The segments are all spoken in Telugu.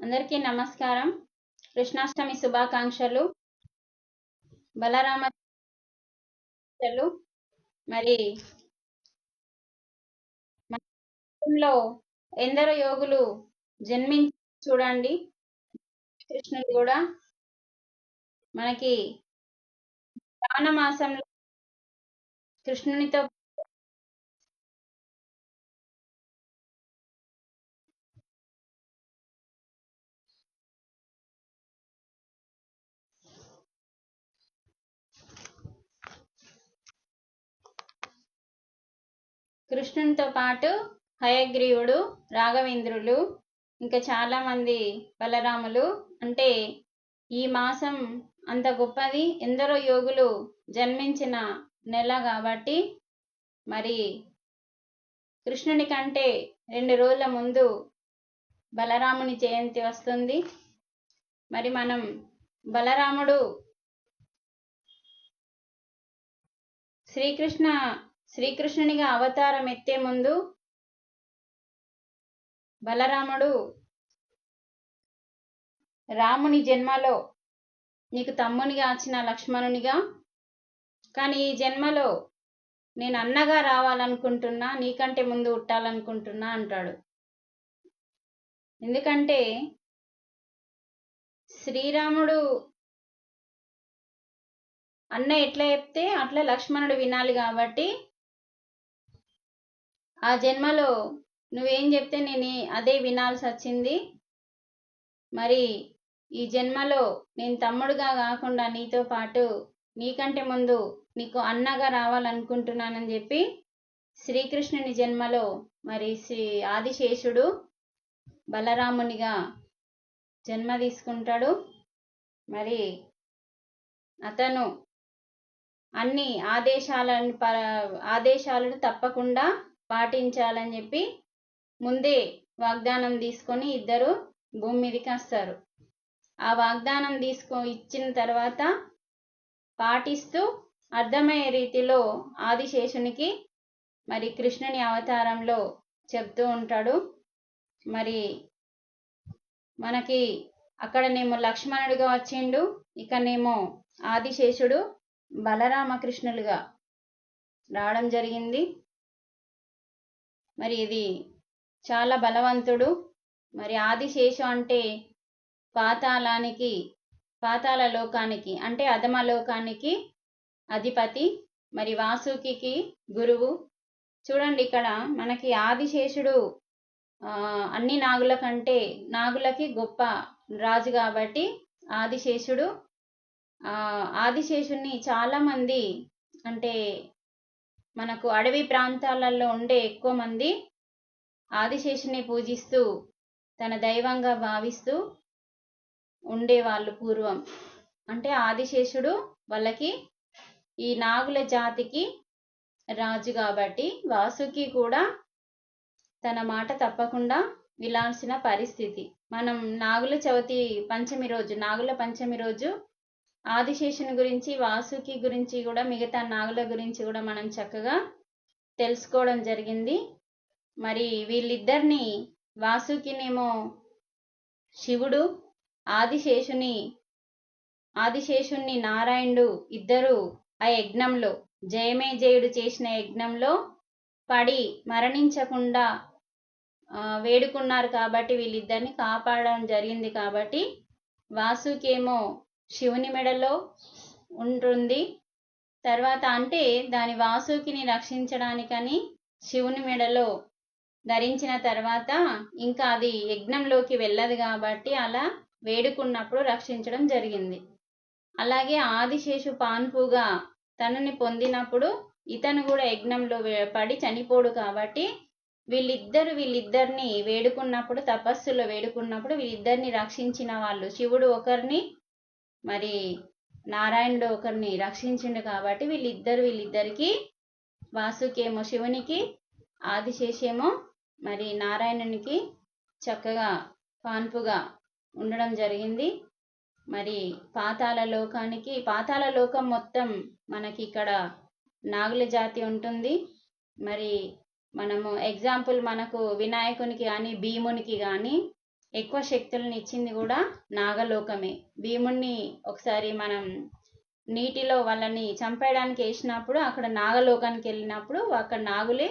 అందరికీ నమస్కారం. కృష్ణాష్టమి శుభాకాంక్షలు. బలరామ మరి ఎందరో యోగులు జన్మించి చూడండి. కృష్ణుడు కూడా మనకి శ్రావణ మాసంలో కృష్ణునితో కృష్ణునితో పాటు హయగ్రీవుడు రాఘవేంద్రులు ఇంకా చాలామంది బలరాములు. అంటే ఈ మాసం అంత గొప్పది. ఎందరో యోగులు జన్మించిన నెల కాబట్టి మరి కృష్ణుని కంటే రెండు రోజుల ముందు బలరాముని జయంతి వస్తుంది. మరి మనం బలరాముడు శ్రీకృష్ణ శ్రీకృష్ణునిగా అవతారం ఎత్తే ముందు బలరాముడు రాముని జన్మలో నీకు తమ్మునిగా వచ్చిన లక్ష్మణునిగా కానీ ఈ జన్మలో నేను అన్నగా రావాలనుకుంటున్నా నీకంటే ముందు ఉట్టాలనుకుంటున్నా అంటాడు. ఎందుకంటే శ్రీరాముడు అన్న ఎట్లా చెప్తే అట్లా లక్ష్మణుడు వినాలి కాబట్టి ఆ జన్మలో నువ్వేం చెప్తే నేను అదే వినాల్సి వచ్చింది. మరి ఈ జన్మలో నేను తమ్ముడుగా కాకుండా నీతో పాటు నీకంటే ముందు నీకు అన్నగా రావాలనుకుంటున్నానని చెప్పి శ్రీకృష్ణుని జన్మలో మరి శ్రీ ఆదిశేషుడు బలరామునిగా జన్మ తీసుకుంటాడు. మరి అతను అన్ని ఆదేశాలను ప ఆదేశాలను తప్పకుండా పాటించాలని చెప్పి ముందే వాగ్దానం తీసుకొని ఇద్దరు భూమి మీదకి వస్తారు. ఆ వాగ్దానం తీసుకో ఇచ్చిన తర్వాత పాటిస్తూ అర్థమయ్యే రీతిలో ఆదిశేషునికి మరి కృష్ణుని అవతారంలో చెప్తూ ఉంటాడు. మరి మనకి అక్కడనేమో లక్ష్మణుడిగా వచ్చిండు ఇక్కడనేమో ఆదిశేషుడు బలరామకృష్ణులుగా రావడం జరిగింది. మరి ఇది చాలా బలవంతుడు. మరి ఆదిశేషు అంటే పాతాళానికి పాతాళ లోకానికి అంటే అధమలోకానికి అధిపతి మరి వాసుకి గురువు. చూడండి ఇక్కడ మనకి ఆదిశేషుడు అన్ని నాగుల కంటే నాగులకి గొప్ప రాజు కాబట్టి ఆదిశేషుడు. ఆదిశేషుణ్ణి చాలామంది అంటే మనకు అడవి ప్రాంతాలలో ఉండే ఎక్కువ మంది ఆదిశేషుని పూజిస్తూ తన దైవంగా భావిస్తూ ఉండేవాళ్ళు పూర్వం. అంటే ఆదిశేషుడు వాళ్ళకి ఈ నాగుల జాతికి రాజు కాబట్టి వాసుకి కూడా తన మాట తప్పకుండా విలాల్సిన పరిస్థితి. మనం నాగుల చవితి పంచమి రోజు నాగుల పంచమి రోజు ఆదిశేషుని గురించి వాసుకి గురించి కూడా మిగతా నాగుల గురించి కూడా మనం చక్కగా తెలుసుకోవడం జరిగింది. మరి వీళ్ళిద్దరిని వాసుకినేమో శివుడు ఆదిశేషుని ఆదిశేషుణ్ణి నారాయణుడు ఇద్దరు ఆ యజ్ఞంలో జయమేజయుడు చేసిన యజ్ఞంలో పడి మరణించకుండా వేడుకున్నారు కాబట్టి వీళ్ళిద్దరిని కాపాడడం జరిగింది కాబట్టి వాసుకేమో శివుని మెడలో ఉంటుంది. తర్వాత అంటే దాని వాసుకిని రక్షించడానికని శివుని మెడలో ధరించిన తర్వాత ఇంకా అది యజ్ఞంలోకి వెళ్ళదు కాబట్టి అలా వేడుకున్నప్పుడు రక్షించడం జరిగింది. అలాగే ఆదిశేషు పాన్పుగా తనని పొందినప్పుడు ఇతను కూడా యజ్ఞంలో పడి చనిపోడు కాబట్టి వీళ్ళిద్దరు వీళ్ళిద్దరిని వేడుకున్నప్పుడు తపస్సులో వేడుకున్నప్పుడు వీళ్ళిద్దరిని రక్షించిన వాళ్ళు. శివుడు ఒకరిని మరి నారాయణుడు ఒకరిని రక్షించిండు కాబట్టి వీళ్ళిద్దరు వీళ్ళిద్దరికి వాసుకేమో శివునికి ఆదిశేషేమో మరి నారాయణునికి చక్కగా కాన్పుగా ఉండడం జరిగింది. మరి పాతాల లోకానికి పాతాల లోకం మొత్తం మనకి ఇక్కడ నాగుల జాతి ఉంటుంది. మరి మనము ఎగ్జాంపుల్ మనకు వినాయకునికి కానీ భీమునికి కానీ ఎక్కువ శక్తులను ఇచ్చింది కూడా నాగలోకమే. భీముణ్ణి ఒకసారి మనం నీటిలో వాళ్ళని చంపేయడానికి వేసినప్పుడు అక్కడ నాగలోకానికి వెళ్ళినప్పుడు అక్కడ నాగులే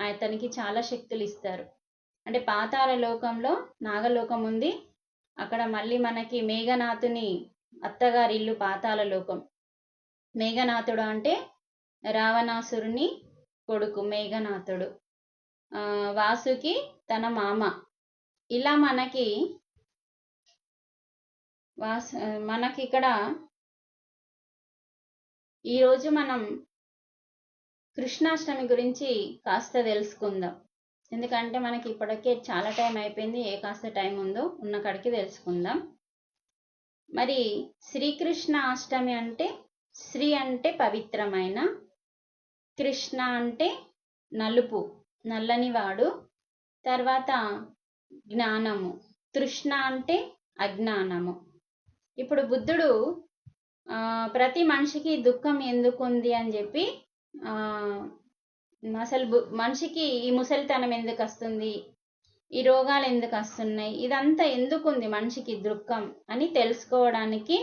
అతనికి చాలా శక్తులు ఇస్తారు. అంటే పాతాల లోకంలో నాగలోకం ఉంది. అక్కడ మళ్ళీ మనకి మేఘనాథుని అత్తగారి ఇల్లు పాతాల లోకం. మేఘనాథుడు అంటే రావణాసురుని కొడుకు మేఘనాథుడు. వాసుకి తన మామ. ఇలా మనకి వాస్ మనకి ఇక్కడ ఈరోజు మనం కృష్ణాష్టమి గురించి కాస్త తెలుసుకుందాం. ఎందుకంటే మనకి ఇప్పటికే చాలా టైం అయిపోయింది ఏ కాస్త టైం ఉందో ఉన్న కాడికి తెలుసుకుందాం. మరి శ్రీకృష్ణ అష్టమి అంటే శ్రీ అంటే పవిత్రమైన కృష్ణ అంటే నలుపు నల్లని వాడు తర్వాత జ్ఞానము. తృష్ణ అంటే అజ్ఞానము. ఇప్పుడు బుద్ధుడు ప్రతి మనిషికి దుఃఖం ఎందుకు ఉంది అని చెప్పి అసలు మనిషికి ఈ ముసలితనం ఎందుకు వస్తుంది? ఈ రోగాలు ఎందుకు వస్తున్నాయి? ఇదంతా ఎందుకుంది మనిషికి దుఃఖం అని తెలుసుకోవడానికి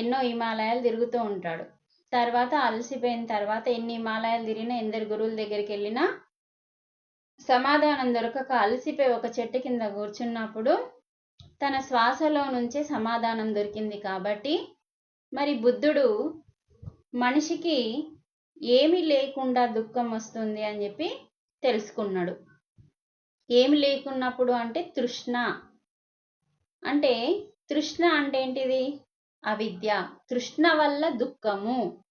ఎన్నో హిమాలయాలు తిరుగుతూ ఉంటాడు. తర్వాత అలసిపోయిన తర్వాత ఎన్ని హిమాలయాలు తిరిగినా ఎందరు గురువుల దగ్గరికి వెళ్ళినా సమాధానం దొరకక అలసిపోయి ఒక చెట్టు కింద కూర్చున్నప్పుడు తన శ్వాసలో నుంచే సమాధానం దొరికింది కాబట్టి మరి బుద్ధుడు మనిషికి ఏమీ లేకుండా దుఃఖం వస్తుంది అని చెప్పి తెలుసుకున్నాడు. ఏమి లేకున్నప్పుడు అంటే తృష్ణ. అంటే తృష్ణ అంటే ఏంటిది? అవిద్య. తృష్ణ వల్ల దుఃఖము.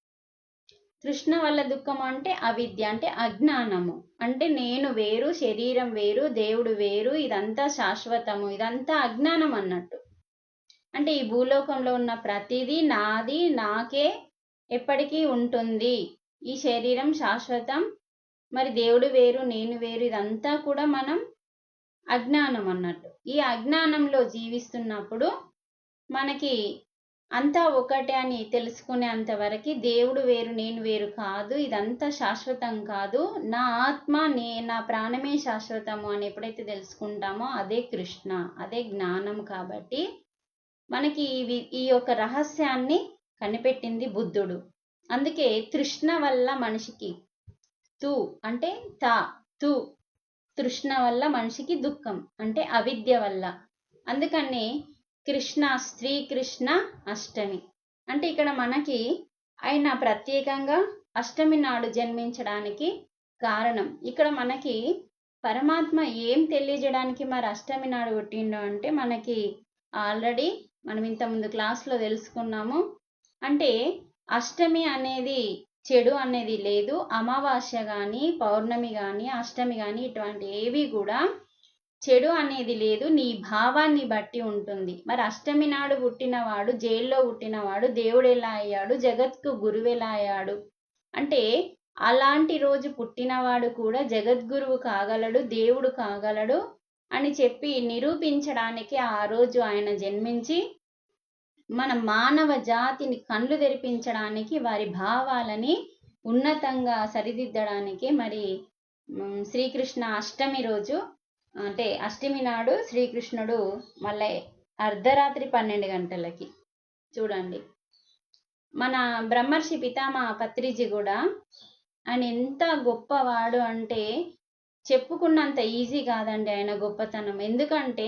తృష్ణ వల్ల దుఃఖం అంటే అవిద్య అంటే అజ్ఞానము. అంటే నేను వేరు శరీరం వేరు దేవుడు వేరు ఇదంతా శాశ్వతము ఇదంతా అజ్ఞానం అన్నట్టు. అంటే ఈ భూలోకంలో ఉన్న ప్రతిదీ నాది నాకే ఎప్పటికీ ఉంటుంది. ఈ శరీరం శాశ్వతం మరి దేవుడు వేరు నేను వేరు ఇదంతా కూడా మనం అజ్ఞానం అన్నట్టు. ఈ అజ్ఞానంలో జీవిస్తున్నప్పుడు మనకి అంతా ఒకటే అని తెలుసుకునేంత వరకు దేవుడు వేరు నేను వేరు కాదు. ఇదంతా శాశ్వతం కాదు. నా ఆత్మ నే నా ప్రాణమే శాశ్వతము అని ఎప్పుడైతే తెలుసుకుంటామో అదే కృష్ణ అదే జ్ఞానం కాబట్టి మనకి ఈ యొక్క రహస్యాన్ని కనిపెట్టింది బుద్ధుడు. అందుకే తృష్ణ వల్ల మనిషికి తు అంటే తా తు తృష్ణ వల్ల మనిషికి దుఃఖం అంటే అవిద్య వల్ల. అందుకని కృష్ణ శ్రీకృష్ణ అష్టమి. అంటే ఇక్కడ మనకి ఆయన ప్రత్యేకంగా అష్టమి నాడు జన్మించడానికి కారణం. ఇక్కడ మనకి పరమాత్మ ఏం తెలియజేయడానికి మరి అష్టమి నాడు పుట్టిండో అంటే మనకి ఆల్రెడీ మనం ఇంతకుముందు క్లాస్లో తెలుసుకున్నాము. అంటే అష్టమి అనేది చెడు అనేది లేదు. అమావాస్య కానీ పౌర్ణమి కానీ అష్టమి కానీ ఇటువంటి ఏవి కూడా చెడు అనేది లేదు నీ భావాన్ని బట్టి ఉంటుంది. మరి అష్టమి నాడు పుట్టినవాడు జైల్లో పుట్టినవాడు దేవుడు ఎలా అయ్యాడు జగత్కు గురువు ఎలా అయ్యాడు? అంటే అలాంటి రోజు పుట్టినవాడు కూడా జగద్గురువు కాగలడు దేవుడు కాగలడు అని చెప్పి నిరూపించడానికి ఆ రోజు ఆయన జన్మించి మన మానవ జాతిని కళ్ళు తెరిపించడానికి వారి భావాలని ఉన్నతంగా సరిదిద్దడానికి మరి శ్రీకృష్ణ అష్టమి రోజు అంటే అష్టమి నాడు శ్రీకృష్ణుడు మళ్ళీ అర్ధరాత్రి పన్నెండు గంటలకి చూడండి. మన బ్రహ్మర్షి పితామహ పత్రిజీ కూడా ఆయన ఎంత గొప్పవాడు అంటే చెప్పుకున్నంత ఈజీ కాదండి ఆయన గొప్పతనం. ఎందుకంటే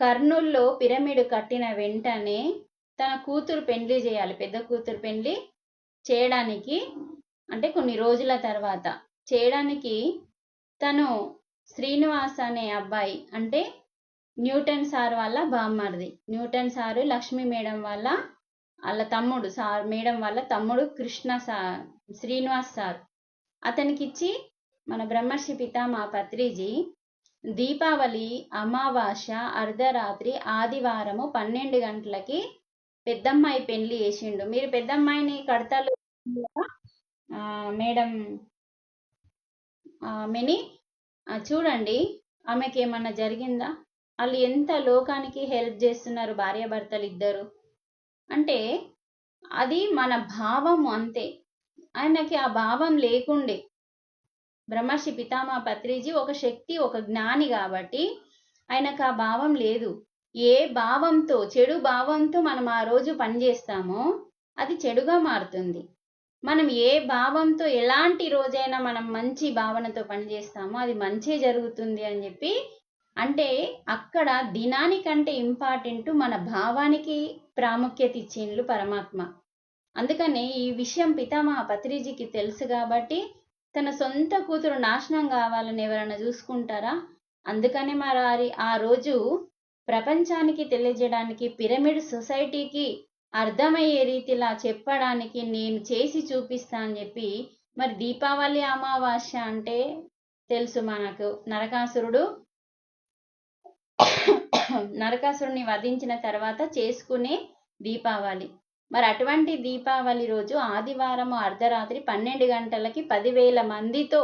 కర్నూల్లో పిరమిడ్ కట్టిన వెంటనే తన కూతురు పెండ్లి చేయాలి. పెద్ద కూతురు పెండ్లి చేయడానికి అంటే కొన్ని రోజుల తర్వాత చేయడానికి తను శ్రీనివాస్ అనే అబ్బాయి అంటే న్యూటన్ సార్ వాళ్ళ బామ్మర్ది. న్యూటన్ సారు లక్ష్మీ మేడం వాళ్ళ వాళ్ళ తమ్ముడు సార్ మేడం వాళ్ళ తమ్ముడు కృష్ణ సార్ శ్రీనివాస్ సార్. అతనికి ఇచ్చి మన బ్రహ్మర్షి పితామా పత్రిజీ దీపావళి అమావాస్య అర్ధరాత్రి ఆదివారము పన్నెండు గంటలకి పెద్దమ్మాయి పెళ్ళి చేసిండు. మీరు పెద్దమ్మాయిని కడతాలు మేడం ఆమెని చూడండి ఆమెకి ఏమన్నా జరిగిందా? వాళ్ళు ఎంత లోకానికి హెల్ప్ చేస్తున్నారు భార్యాభర్తలు ఇద్దరు అంటే అది మన భావం అంతే. ఆయనకి ఆ భావం లేకుండే. బ్రహ్మర్షి పితామహ పత్రిజీ ఒక శక్తి ఒక జ్ఞాని కాబట్టి ఆయనకు ఆ భావం లేదు. ఏ భావంతో చెడు భావంతో మనం ఆ రోజు పని చేస్తామో అది చెడుగా మారుతుంది. మనం ఏ భావంతో ఎలాంటి రోజైనా మనం మంచి భావనతో పని చేస్తామో అది మంచి జరుగుతుంది అని చెప్పి అంటే అక్కడ దినానికంటే ఇంపార్టెంట్ మన భావానికి ప్రాముఖ్యత ఇచ్చిండ్లు పరమాత్మ. అందుకనే ఈ విషయం పితామహ పత్రిజీకి తెలుసు కాబట్టి తన సొంత కూతురు నాశనం కావాలని ఎవరైనా చూసుకుంటారా? అందుకనే మరి ఆ రోజు ప్రపంచానికి తెలియజేయడానికి పిరమిడ్ సొసైటీకి అర్థమయ్యే రీతిలా చెప్పడానికి నేను చేసి చూపిస్తా అని చెప్పి మరి దీపావళి అమావాస్య అంటే తెలుసు మనకు. నరకాసురుడు నరకాసురుని వధించిన తర్వాత చేసుకునే దీపావళి. మరి అటువంటి దీపావళి రోజు ఆదివారం అర్ధరాత్రి పన్నెండు గంటలకి పదివేల మందితో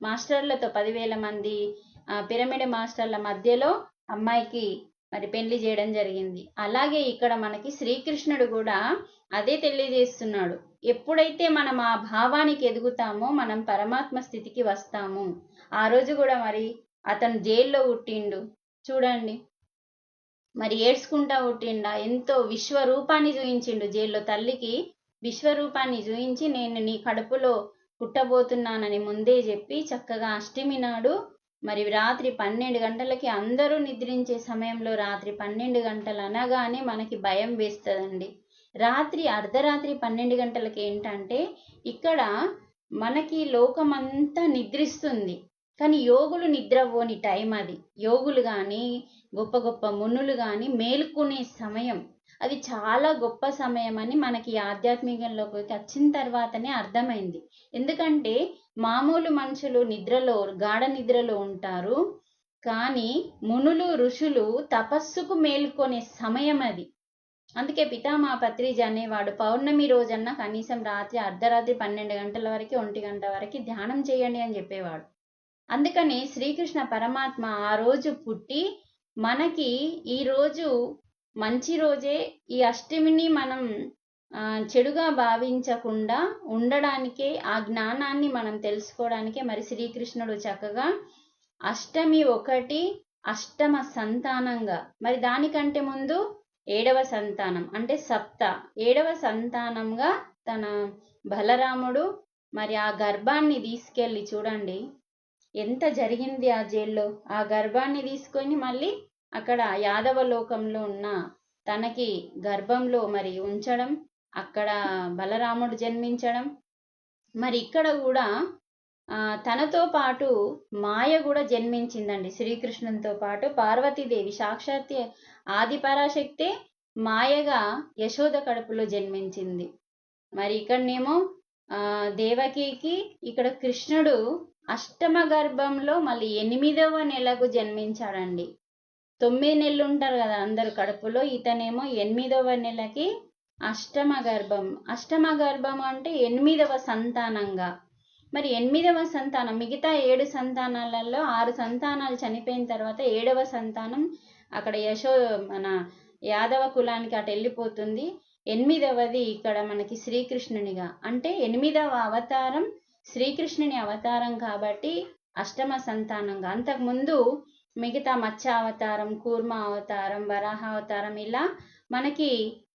మాస్టర్లతో పదివేల మంది పిరమిడ్ మాస్టర్ల మధ్యలో అమ్మాయికి మరి పెళ్ళి చేయడం జరిగింది. అలాగే ఇక్కడ మనకి శ్రీకృష్ణుడు కూడా అదే తెలియజేస్తున్నాడు. ఎప్పుడైతే మనం ఆ భావానికి ఎదుగుతామో మనం పరమాత్మ స్థితికి వస్తాము. ఆ రోజు కూడా మరి అతను జైల్లో పుట్టిండు. చూడండి. మరి ఏడ్చుకుంటా పుట్టిండా. ఎంతో విశ్వరూపాన్ని చూయించిండు జైల్లో. తల్లికి విశ్వరూపాన్ని చూయించి నేను నీ కడుపులో పుట్టబోతున్నానని ముందే చెప్పి చక్కగా అష్టమి నాడు మరి రాత్రి పన్నెండు గంటలకి అందరూ నిద్రించే సమయంలో రాత్రి పన్నెండు గంటలు అనగానే మనకి భయం వేస్తుందండి. రాత్రి అర్ధరాత్రి పన్నెండు గంటలకి ఏంటంటే ఇక్కడ మనకి లోకమంతా నిద్రిస్తుంది. కానీ యోగులు నిద్రపోని టైం అది యోగులు కానీ గొప్ప గొప్ప మునులు కానీ మేలుకునే సమయం. అది చాలా గొప్ప సమయం అని మనకి ఈ ఆధ్యాత్మికంలోకి వచ్చిన తర్వాతనే అర్థమైంది. ఎందుకంటే మామూలు మనుషులు నిద్రలో గాఢ నిద్రలో ఉంటారు. కానీ మునులు ఋషులు తపస్సుకు మేలుకొనే సమయం అది. అందుకే పితామా పత్రిజ అనేవాడు పౌర్ణమి రోజన్నా కనీసం రాత్రి అర్ధరాత్రి పన్నెండు గంటల వరకు ఒంటి గంట వరకు ధ్యానం చేయండి అని చెప్పేవాడు. అందుకని శ్రీకృష్ణ పరమాత్మ ఆ రోజు పుట్టి మనకి ఈ రోజు మంచి రోజే ఈ అష్టమిని మనం చెడుగా భావించకుండా ఉండడానికే ఆ జ్ఞానాన్ని మనం తెలుసుకోవడానికే మరి శ్రీకృష్ణుడు చక్కగా అష్టమి ఒకటి అష్టమ సంతానంగా మరి దానికంటే ముందు ఏడవ సంతానం అంటే సప్త ఏడవ సంతానంగా తన బలరాముడు మరి ఆ గర్భాన్ని తీసుకెళ్ళి చూడండి ఎంత జరిగింది ఆ జైల్లో? ఆ గర్భాన్ని తీసుకొని మళ్ళీ అక్కడ యాదవ లోకంలో ఉన్న తనకి గర్భంలో మరి ఉంచడం అక్కడ బలరాముడు జన్మించడం. మరి ఇక్కడ కూడా తనతో పాటు మాయ కూడా జన్మించిందండి శ్రీకృష్ణునితో పాటు. పార్వతీదేవి సాక్షాత్ ఆది పరాశక్తే మాయగా యశోద కడుపులో జన్మించింది. మరి ఇక్కడనేమో దేవకికి ఇక్కడ కృష్ణుడు అష్టమ గర్భంలో మళ్ళీ ఎనిమిదవ నెలకు జన్మించాడండి. తొమ్మిది నెలలు ఉంటారు కదా అందరు కడుపులో. ఇతనేమో ఎనిమిదవ నెలకి అష్టమ గర్భం అష్టమ గర్భం అంటే ఎనిమిదవ సంతానంగా. మరి ఎనిమిదవ సంతానం మిగతా ఏడు సంతానాలలో ఆరు సంతానాలు చనిపోయిన తర్వాత ఏడవ సంతానం అక్కడ యశో మన యాదవ కులానికి అటు వెళ్ళిపోతుంది. ఎనిమిదవది ఇక్కడ మనకి శ్రీకృష్ణునిగా. అంటే ఎనిమిదవ అవతారం శ్రీకృష్ణుని అవతారం కాబట్టి అష్టమ సంతానంగా. అంతకుముందు మిగతా మత్స్య అవతారం కూర్మ అవతారం వరాహ అవతారం ఇలా మనకి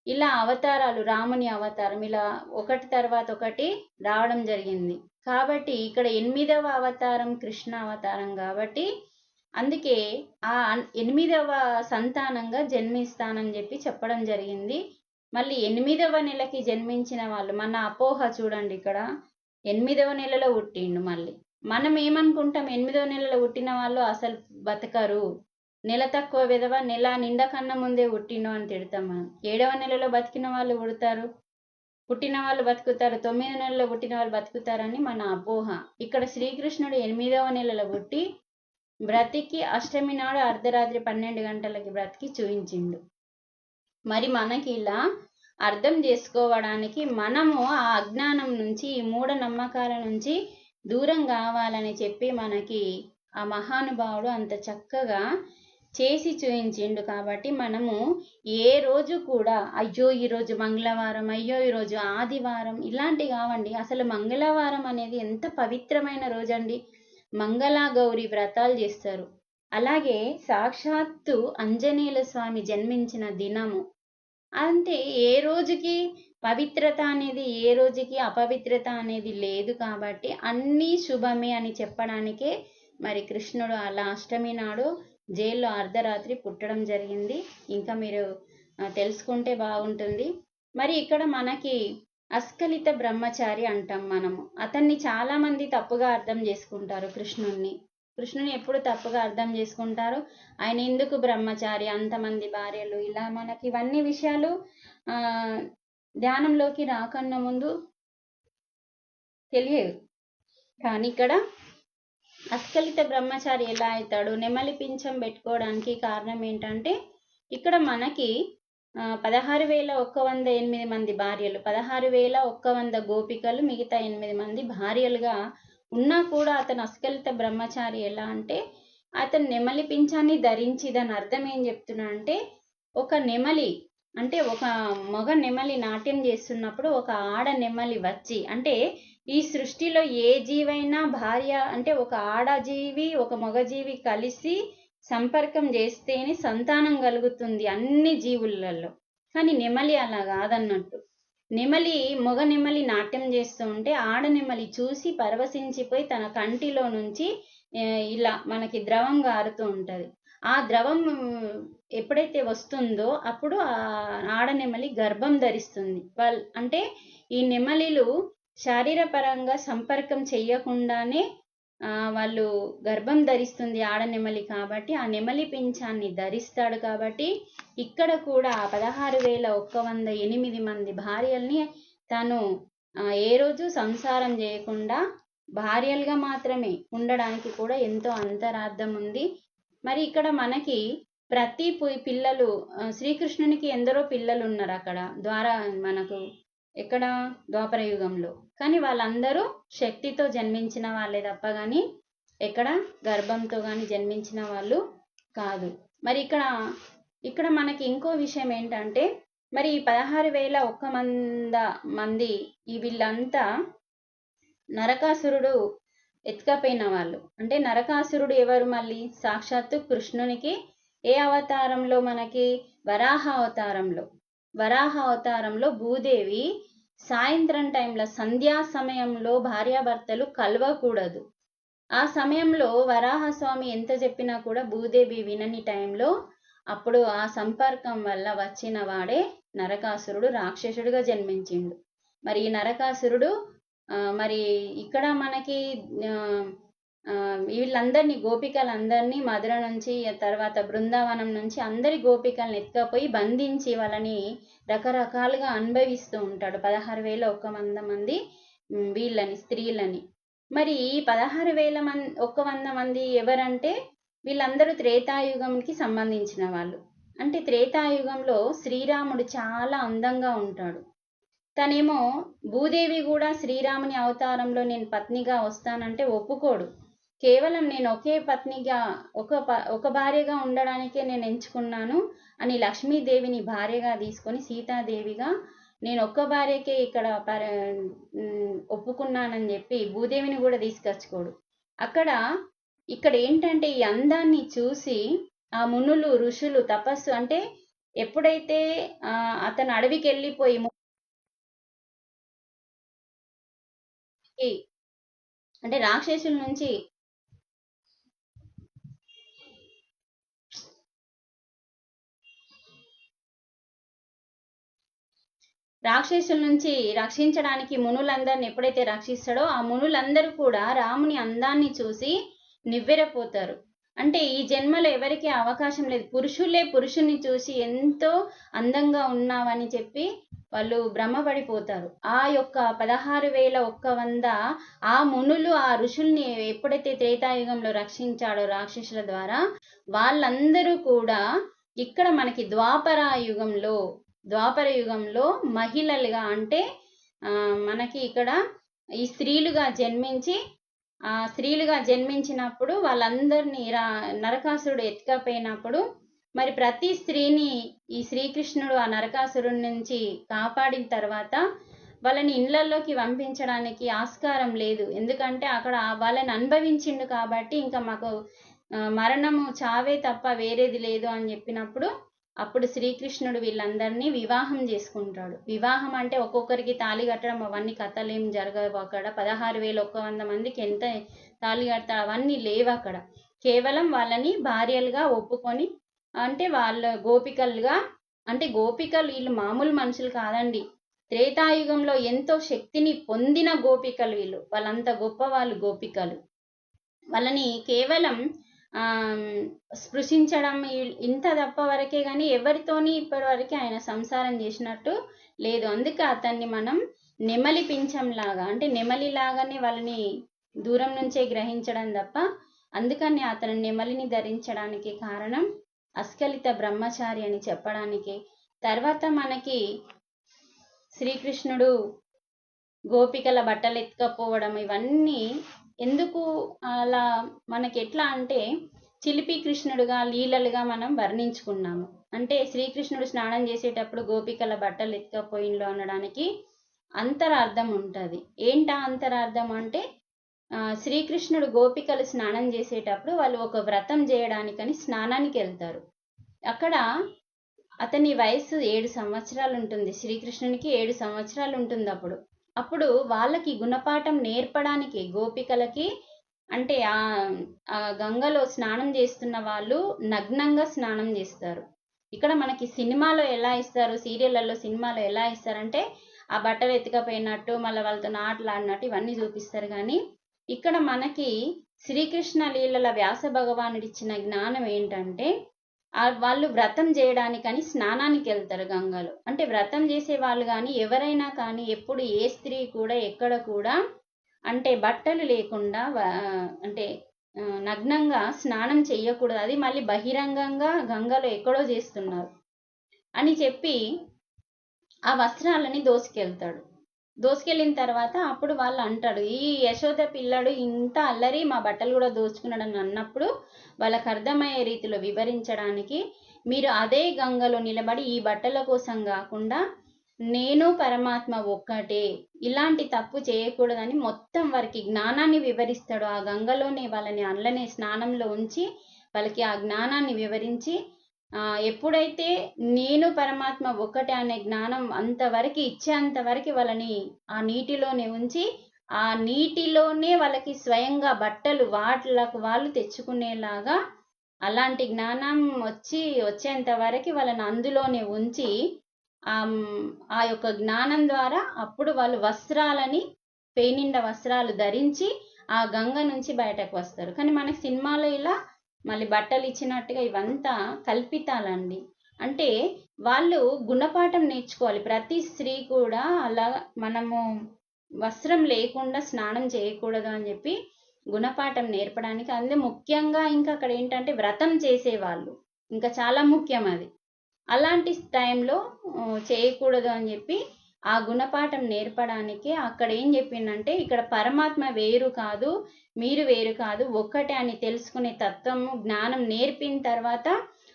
ఇలా అవతారాలు రాముని అవతారం ఇలా ఒకటి తర్వాత ఒకటి రావడం జరిగింది. కాబట్టి ఇక్కడ ఎనిమిదవ అవతారం కృష్ణ అవతారం కాబట్టి అందుకే ఆ ఎనిమిదవ సంతానంగా జన్మిస్తానని చెప్పి చెప్పడం జరిగింది. మళ్ళీ ఎనిమిదవ నెలకి జన్మించిన వాళ్ళు మన అపోహ చూడండి ఇక్కడ ఎనిమిదవ నెలలో పుట్టిండు మళ్ళీ. మనం ఏమనుకుంటాం? ఎనిమిదో నెలలో పుట్టిన వాళ్ళు అసలు బతకరు. నెల తక్కువ విధవ నెల నిండా కన్నా ముందే పుట్టిండు అని తిడతాం మనం. ఏడవ నెలలో బతికిన వాళ్ళు పుడతారు. పుట్టిన వాళ్ళు బతుకుతారు. తొమ్మిదో నెలలో పుట్టిన వాళ్ళు బతుకుతారని మన అపోహ. ఇక్కడ శ్రీకృష్ణుడు ఎనిమిదవ నెలలో పుట్టి బ్రతికి అష్టమి నాడు అర్ధరాత్రి పన్నెండు గంటలకి బ్రతికి చూయించిండు. మరి మనకి ఇలా అర్థం చేసుకోవడానికి మనము ఆ అజ్ఞానం నుంచి ఈ మూఢనమ్మకాల నుంచి దూరం కావాలని చెప్పి మనకి ఆ మహానుభావుడు అంత చక్కగా చేసి చూయించిండు కాబట్టి మనము ఏ రోజు కూడా అయ్యో ఈరోజు మంగళవారం అయ్యో ఈరోజు ఆదివారం ఇలాంటి కావండి. అసలు మంగళవారం అనేది ఎంత పవిత్రమైన రోజండి. మంగళ గౌరి వ్రతాలు చేస్తారు. అలాగే సాక్షాత్తు అంజనేయుల స్వామి జన్మించిన దినము. అంటే ఏ రోజుకి పవిత్రత అనేది ఏ రోజుకి అపవిత్రత అనేది లేదు కాబట్టి అన్నీ శుభమే అని చెప్పడానికే మరి కృష్ణుడు అలా అష్టమి నాడు జైల్లో అర్ధరాత్రి పుట్టడం జరిగింది. ఇంకా మీరు తెలుసుకుంటే బాగుంటుంది. మరి ఇక్కడ మనకి అస్కలిత బ్రహ్మచారి అంటాం మనము. అతన్ని చాలామంది తప్పుగా అర్థం చేసుకుంటారు కృష్ణుణ్ణి. కృష్ణుని ఎప్పుడు తప్పుగా అర్థం చేసుకుంటారు. ఆయన ఎందుకు బ్రహ్మచారి అంతమంది భార్యలు? ఇలా మనకి ఇవన్నీ విషయాలు ఆ ధ్యానంలోకి రాకన్నా ముందు తెలియదు. కానీ ఇక్కడ అస్కలిత బ్రహ్మచారి ఎలా అవుతాడు? నెమలి పింఛం పెట్టుకోవడానికి కారణం ఏంటంటే ఇక్కడ మనకి పదహారు వేల ఒక్క వంద ఎనిమిది మంది భార్యలు పదహారు వేల ఒక్క వంద గోపికలు మిగతా ఎనిమిది మంది భార్యలుగా ఉన్నా కూడా అతను అస్కలిత బ్రహ్మచారి ఎలా అంటే అతను నెమలి పింఛాన్ని ధరించి దాని అర్థం ఏం చెప్తున్నా అంటే ఒక నెమలి అంటే ఒక మగ నెమలి నాట్యం చేస్తున్నప్పుడు ఒక ఆడ నెమలి వచ్చి అంటే ఈ సృష్టిలో ఏ జీవైనా భార్య అంటే ఒక ఆడజీవి ఒక మగజీవి కలిసి సంపర్కం చేస్తేనే సంతానం కలుగుతుంది అన్ని జీవులలో. కానీ నెమలి అలా కాదన్నట్టు. నెమలి మొగ నెమలి నాట్యం చేస్తూ ఉంటే ఆడ నెమలి చూసి పరవశించిపోయి తన కంటిలో నుంచి ఇలా మనకి ద్రవం గారుతూ ఉంటుంది. ఆ ద్రవం ఎప్పుడైతే వస్తుందో అప్పుడు ఆ ఆడ నెమలి గర్భం ధరిస్తుంది. వాళ్ళ అంటే ఈ నెమలిలు శారీరపరంగా సంపర్కం చెయ్యకుండానే వాళ్ళు గర్భం ధరిస్తుంది ఆడ నెమలి కాబట్టి ఆ నెమలి పింఛాన్ని ధరిస్తాడు కాబట్టి ఇక్కడ కూడా పదహారు వేల ఒక్క వంద ఎనిమిది మంది భార్యల్ని తను ఏ రోజు సంసారం చేయకుండా భార్యలుగా మాత్రమే ఉండడానికి కూడా ఎంతో అంతరార్థం ఉంది. మరి ఇక్కడ మనకి ప్రతి పిల్లలు శ్రీకృష్ణునికి ఎందరో పిల్లలు ఉన్నారు అక్కడ. ద్వారా మనకు ఎక్కడ? ద్వాపర యుగంలో కానీ వాళ్ళందరూ శక్తితో జన్మించిన వాళ్ళే తప్ప కానీ ఎక్కడ? గర్భంతో కానీ జన్మించిన వాళ్ళు కాదు. మరి ఇక్కడ ఇక్కడ మనకి ఇంకో విషయం ఏంటంటే మరి ఈ పదహారు వేల ఒక్క మంద మంది ఈ వీళ్ళంతా నరకాసురుడు ఎత్తుకపోయిన వాళ్ళు. అంటే నరకాసురుడు ఎవరు మళ్ళీ? సాక్షాత్తు కృష్ణునికి ఏ అవతారంలో మనకి? వరాహ అవతారంలో. వరాహ అవతారంలో భూదేవి సాయంత్రం టైంలో సంధ్యా సమయంలో భార్యాభర్తలు కలవకూడదు. ఆ సమయంలో వరాహస్వామి ఎంత చెప్పినా కూడా భూదేవి వినని టైంలో అప్పుడు ఆ సంపర్కం వల్ల వచ్చిన వాడే నరకాసురుడు రాక్షసుడిగా జన్మించిండు. మరి ఈ నరకాసురుడు ఆ, మరి ఇక్కడ మనకి వీళ్ళందరినీ గోపికలందరినీ మధుర నుంచి తర్వాత బృందావనం నుంచి అందరి గోపికల్ని ఎత్తుకపోయి బంధించి వాళ్ళని రకరకాలుగా అనుభవిస్తూ ఉంటాడు. పదహారు వేల ఒక్క వంద మంది వీళ్ళని స్త్రీలని. మరి ఈ పదహారు వేల మంది ఒక్క వంద మంది ఎవరంటే వీళ్ళందరూ త్రేతాయుగంకి సంబంధించిన వాళ్ళు. అంటే త్రేతాయుగంలో శ్రీరాముడు చాలా అందంగా ఉంటాడు. తనేమో భూదేవి కూడా శ్రీరాముని అవతారంలో నేను పత్నిగా వస్తానంటే ఒప్పుకోడు. కేవలం నేను ఒకే పత్నిగా ఒక ప- ఒక భార్యగా ఉండడానికే నేను ఎంచుకున్నాను అని లక్ష్మీదేవిని భార్యగా తీసుకొని సీతాదేవిగా నేను ఒక్క భార్యకే ఇక్కడ పర ఒప్పుకున్నానని చెప్పి భూదేవిని కూడా తీసుకొచ్చుకోడు. అక్కడ ఇక్కడ ఏంటంటే ఈ అందాన్ని చూసి ఆ మునులు ఋషులు తపస్సు అంటే ఎప్పుడైతే అతను అడవికి వెళ్ళిపోయి అంటే రాక్షసుల నుంచి రాక్షసుల నుంచి రక్షించడానికి మునులందరిని ఎప్పుడైతే రక్షిస్తాడో ఆ మునులందరూ కూడా రాముని అందాన్ని చూసి నివ్వెరపోతారు. అంటే ఈ జన్మలో ఎవరికి అవకాశం లేదు. పురుషులే పురుషుని చూసి ఎంతో అందంగా ఉన్నావని చెప్పి వాళ్ళు భ్రమపడిపోతారు. ఆ యొక్క పదహారు వేల ఒక్క వంద ఆ మునులు ఆ ఋషుల్ని ఎప్పుడైతే త్రేతాయుగంలో రక్షించాడో రాక్షసుల ద్వారా వాళ్ళందరూ కూడా ఇక్కడ మనకి ద్వాపరాయుగంలో ద్వాపర యుగంలో మహిళలుగా అంటే మనకి ఇక్కడ ఈ స్త్రీలుగా జన్మించి ఆ స్త్రీలుగా జన్మించినప్పుడు వాళ్ళందరినీ రా నరకాసురుడు ఎత్తుకపోయినప్పుడు మరి ప్రతి స్త్రీని ఈ శ్రీకృష్ణుడు ఆ నరకాసురుడి నుంచి కాపాడిన తర్వాత వాళ్ళని ఇళ్ళల్లోకి పంపించడానికి ఆస్కారం లేదు. ఎందుకంటే అక్కడ వాళ్ళని అనుభవించిండు కాబట్టి ఇంకా మాకు మరణము చావే తప్ప వేరేది లేదు అని చెప్పినప్పుడు అప్పుడు శ్రీకృష్ణుడు వీళ్ళందరినీ వివాహం చేసుకుంటాడు. వివాహం అంటే ఒక్కొక్కరికి తాళి కట్టడం అవన్నీ కథలు ఏం జరగవు అక్కడ. పదహారు వేలు ఒక్క వంద మందికి ఎంత తాళి కడతాడు అవన్నీ లేవు అక్కడ. కేవలం వాళ్ళని భార్యలుగా ఒప్పుకొని అంటే వాళ్ళ గోపికలుగా అంటే గోపికలు వీళ్ళు మామూలు మనుషులు కాదండి. త్రేతాయుగంలో ఎంతో శక్తిని పొందిన గోపికలు వీళ్ళు. వాళ్ళంత గొప్ప వాళ్ళు గోపికలు. వాళ్ళని కేవలం స్పృశించడం ఇంత తప్ప వరకే కానీ ఎవరితోని ఇప్పటి వరకే ఆయన సంసారం చేసినట్టు లేదు. అందుకే అతన్ని మనం నెమలి పింఛంలాగా అంటే నెమలి లాగానే వాళ్ళని దూరం నుంచే గ్రహించడం తప్ప అందుకని అతను నెమలిని ధరించడానికి కారణం అస్కలిత బ్రహ్మచారి అని చెప్పడానికి. తర్వాత మనకి శ్రీకృష్ణుడు గోపికల బట్టలు ఎత్తుకపోవడం ఇవన్నీ ఎందుకు అలా మనకి ఎట్లా అంటే చిలిపి కృష్ణుడుగా లీలలుగా మనం వర్ణించుకున్నాము. అంటే శ్రీకృష్ణుడు స్నానం చేసేటప్పుడు గోపికల బట్టలు ఎత్తుకపోయిండ్లు అనడానికి అంతరార్థం ఉంటుంది. ఏంటా అంతరార్థం అంటే శ్రీకృష్ణుడు గోపికలు స్నానం చేసేటప్పుడు వాళ్ళు ఒక వ్రతం చేయడానికని స్నానానికి వెళ్తారు. అక్కడ అతని వయసు ఏడు సంవత్సరాలు ఉంటుంది. శ్రీకృష్ణునికి ఏడు సంవత్సరాలు ఉంటుంది అప్పుడు. అప్పుడు వాళ్ళకి గుణపాఠం నేర్పడానికి గోపికలకి అంటే ఆ గంగలో స్నానం చేస్తున్న వాళ్ళు నగ్నంగా స్నానం చేస్తారు. ఇక్కడ మనకి సినిమాలో ఎలా ఇస్తారు సీరియళ్ళల్లో సినిమాలో ఎలా ఇస్తారంటే ఆ బట్టలు ఎత్తుకపోయినట్టు మళ్ళీ వాళ్ళతో ఆటలాడినట్టు ఇవన్నీ చూపిస్తారు. కానీ ఇక్కడ మనకి శ్రీకృష్ణ లీలల వ్యాస భగవానుడిచ్చిన జ్ఞానం ఏంటంటే వాళ్ళు వ్రతం చేయడానికని స్నానానికి వెళ్తారు గంగలో. అంటే వ్రతం చేసే వాళ్ళు కానీ ఎవరైనా కానీ ఎప్పుడు ఏ స్త్రీ కూడా ఎక్కడ కూడా అంటే బట్టలు లేకుండా అంటే నగ్నంగా స్నానం చేయకూడదు అది మళ్ళీ బహిరంగంగా గంగలో ఎక్కడో చేస్తున్నారు అని చెప్పి ఆ వస్త్రాలని దోసుకెళ్తాడు. దోసుకెళ్ళిన తర్వాత అప్పుడు వాళ్ళు అంటాడు ఈ యశోద పిల్లడు ఇంత అల్లరి మా బట్టలు కూడా దోచుకున్నాడని అన్నప్పుడు వాళ్ళకి అర్థమయ్యే రీతిలో వివరించడానికి మీరు అదే గంగలో నిలబడి ఈ బట్టల కోసం కాకుండా నేను పరమాత్మ ఒక్కటే ఇలాంటి తప్పు చేయకూడదని మొత్తం వారికి జ్ఞానాన్ని వివరిస్తాడు. ఆ గంగలోనే వాళ్ళని అందులోనే స్నానంలో ఉంచి వాళ్ళకి ఆ జ్ఞానాన్ని వివరించి ఎప్పుడైతే నేను పరమాత్మ ఒక్కటే అనే జ్ఞానం అంతవరకు ఇచ్చేంత వరకు వాళ్ళని ఆ నీటిలోనే ఉంచి ఆ నీటిలోనే వాళ్ళకి స్వయంగా బట్టలు వాటిలకు వాళ్ళు తెచ్చుకునేలాగా అలాంటి జ్ఞానం వచ్చి వచ్చేంత వరకు వాళ్ళని అందులోనే ఉంచి ఆ యొక్క జ్ఞానం ద్వారా అప్పుడు వాళ్ళు వస్త్రాలని పేనిండ వస్త్రాలు ధరించి ఆ గంగ నుంచి బయటకు వస్తారు. కానీ మనకి సినిమాలో ఇలా మళ్ళీ బట్టలు ఇచ్చినట్టుగా ఇవంతా కల్పితాలండి. అంటే వాళ్ళు గుణపాఠం నేర్చుకోవాలి. ప్రతి స్త్రీ కూడా అలా మనము వస్త్రం లేకుండా స్నానం చేయకూడదు అని చెప్పి గుణపాఠం నేర్పడానికి అందులో ముఖ్యంగా ఇంకా అక్కడ ఏంటంటే వ్రతం చేసేవాళ్ళు. ఇంకా చాలా ముఖ్యం అది. అలాంటి టైంలో చేయకూడదు అని చెప్పి ఆ గుణపాఠం నేర్పడానికి అక్కడ ఏం చెప్పిందంటే ఇక్కడ పరమాత్మ వేరు కాదు మీరు వేరు కాదు ఒక్కటే అని తెలుసుకునే తత్వము జ్ఞానం నేర్పిన తర్వాత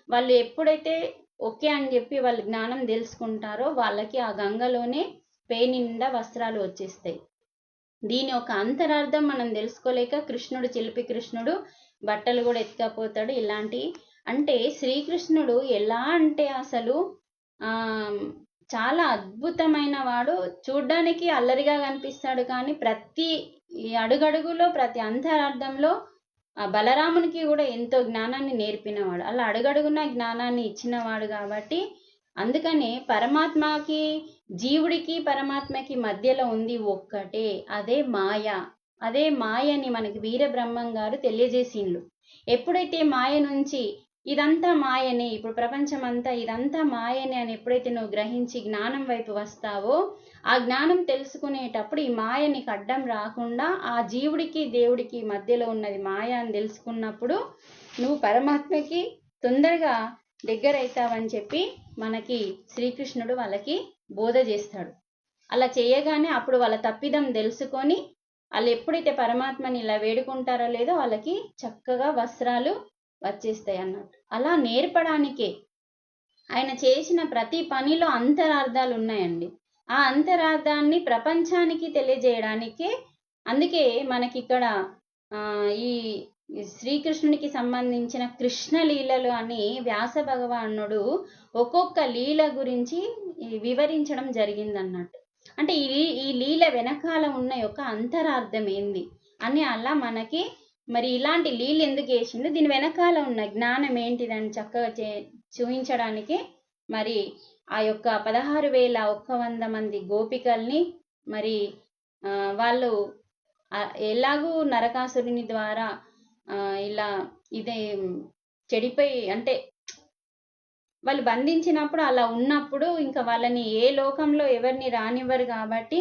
వాళ్ళు ఎప్పుడైతే ఓకే అని చెప్పి వాళ్ళు జ్ఞానం తెలుసుకుంటారో వాళ్ళకి ఆ గంగలోనే పేని నిండా వస్త్రాలు వచ్చేస్తాయి. దీని ఒక అంతరార్థం మనం తెలుసుకోలేక కృష్ణుడు చిలిపి కృష్ణుడు బట్టలు కూడా ఎత్తుకపోతాడు ఇలాంటి. అంటే శ్రీకృష్ణుడు ఎలా అంటే అసలు ఆ చాలా అద్భుతమైన వాడు. చూడ్డానికి అల్లరిగా కనిపిస్తాడు కానీ ప్రతి ఈ అడుగడుగులో ప్రతి అంతరార్థంలో ఆ బలరామునికి కూడా ఎంతో జ్ఞానాన్ని నేర్పినవాడు. అలా అడుగడుగున జ్ఞానాన్ని ఇచ్చినవాడు కాబట్టి అందుకనే పరమాత్మకి జీవుడికి పరమాత్మకి మధ్యలో ఉంది ఒక్కటే. అదే మాయ. అదే మాయని మనకి వీరబ్రహ్మం గారు తెలియజేసిండ్లు ఎప్పుడైతే మాయ నుంచి ఇదంతా మాయనే. ఇప్పుడు ప్రపంచం అంతా ఇదంతా మాయనే అని ఎప్పుడైతే నువ్వు గ్రహించి జ్ఞానం వైపు వస్తావో ఆ జ్ఞానం తెలుసుకునేటప్పుడు ఈ మాయ నీకు అడ్డం రాకుండా ఆ జీవుడికి దేవుడికి మధ్యలో ఉన్నది మాయ అని తెలుసుకున్నప్పుడు నువ్వు పరమాత్మకి తొందరగా దగ్గర అవుతావని చెప్పి మనకి శ్రీకృష్ణుడు వాళ్ళకి బోధ చేస్తాడు. అలా చేయగానే అప్పుడు వాళ్ళ తప్పిదం తెలుసుకొని వాళ్ళు ఎప్పుడైతే పరమాత్మని ఇలా వేడుకుంటారో లేదో వాళ్ళకి చక్కగా వస్త్రాలు వచ్చేస్తాయి అన్నట్టు. అలా నేర్పడానికే. ఆయన చేసిన ప్రతి పనిలో అంతరార్థాలు ఉన్నాయండి. ఆ అంతరార్థాన్ని ప్రపంచానికి తెలియజేయడానికే. అందుకే మనకి ఇక్కడ ఈ శ్రీకృష్ణునికి సంబంధించిన కృష్ణ లీలలు అని వ్యాస భగవానుడు ఒక్కొక్క లీల గురించి వివరించడం జరిగిందన్నట్టు. అంటే ఈ లీ- ఈ లీల వెనకాల ఉన్న యొక్క అంతరార్థం ఏంది? అని అలా మనకి మరి ఇలాంటి లీలు ఎందుకు వేసిండు? దీని వెనకాల ఉన్న జ్ఞానం ఏంటిదని చక్కగా చే చూపించడానికి మరి ఆ యొక్క పదహారు వేల ఒక్క వంద మంది గోపికల్ని మరి వాళ్ళు ఎలాగూ నరకాసురుని ద్వారా ఇలా ఇదే చెడిపోయి అంటే వాళ్ళు బంధించినప్పుడు అలా ఉన్నప్పుడు ఇంకా వాళ్ళని ఏ లోకంలో ఎవరిని రానివ్వరు కాబట్టి